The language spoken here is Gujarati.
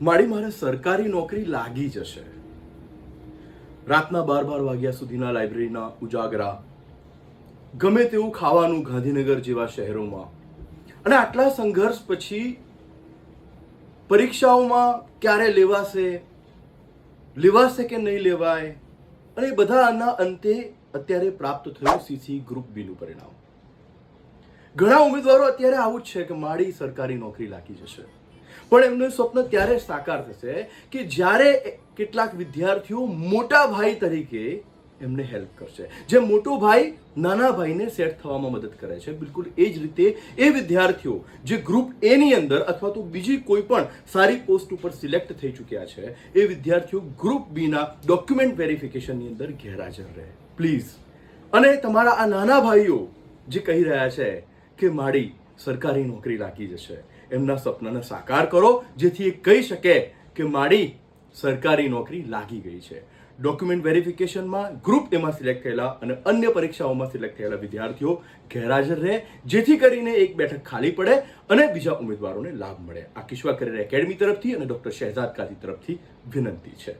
મારી મારે સરકારી નોકરી લાગી જશે. રાતના બાર બાર વાગ્યા સુધીના લાઇબ્રેરીના ઉજાગરા, ગમે તેવું ખાવાનું ગાંધીનગર જેવા શહેરોમાં. અને આટલા સંઘર્ષ પછી પરીક્ષાઓમાં ક્યારે લેવાશે લેવાશે કે નહીં લેવાય, અને એ બધાના અંતે અત્યારે પ્રાપ્ત થયું સીસી ગ્રુપ બીનું પરિણામ. ઘણા ઉમેદવારો અત્યારે આવું જ છે કે મારી સરકારી નોકરી લાગી જશે. પણ એમનું સ્વપ્ન ત્યારે સાકાર થશે કે જ્યારે કેટલાક વિદ્યાર્થીઓ મોટા ભાઈ તરીકે એમને હેલ્પ કરશે. જે મોટો ભાઈ નાના ભાઈને સેટ થવામાં મદદ કરે છે. બિલકુલ એ જ રીતે એ વિદ્યાર્થીઓ જે ગ્રુપ એની અંદર અથવા તો બીજી કોઈ પણ સારી પોસ્ટ ઉપર સિલેક્ટ થઈ ચૂક્યા છે, એ વિદ્યાર્થીઓ ગ્રુપ બીના ડોક્યુમેન્ટ વેરિફિકેશનની અંદર ગેરહાજર રહે. પ્લીઝ અને તમારા આ નાના ભાઈઓ જે કહી રહ્યા છે કે મારી સરકારી નોકરી લાગી જશે. એમના સપનાને સાકાર કરો, જેથી એ કહી શકે કે મારી સરકારી નોકરી લાગી ગઈ છે. ડોક્યુમેન્ટ વેરિફિકેશનમાં ગ્રુપ એમાં સિલેક્ટ થયેલા અને અન્ય પરીક્ષાઓમાં સિલેક્ટ થયેલા વિદ્યાર્થીઓ ગેરહાજર રહે, જેથી કરીને એક બેઠક ખાલી પડે અને બીજા ઉમેદવારોને લાભ મળે. આ કિશ્વા કરિયર એકેડમી તરફથી અને ડોક્ટર શહેજાદ કાઝી તરફથી વિનંતી છે.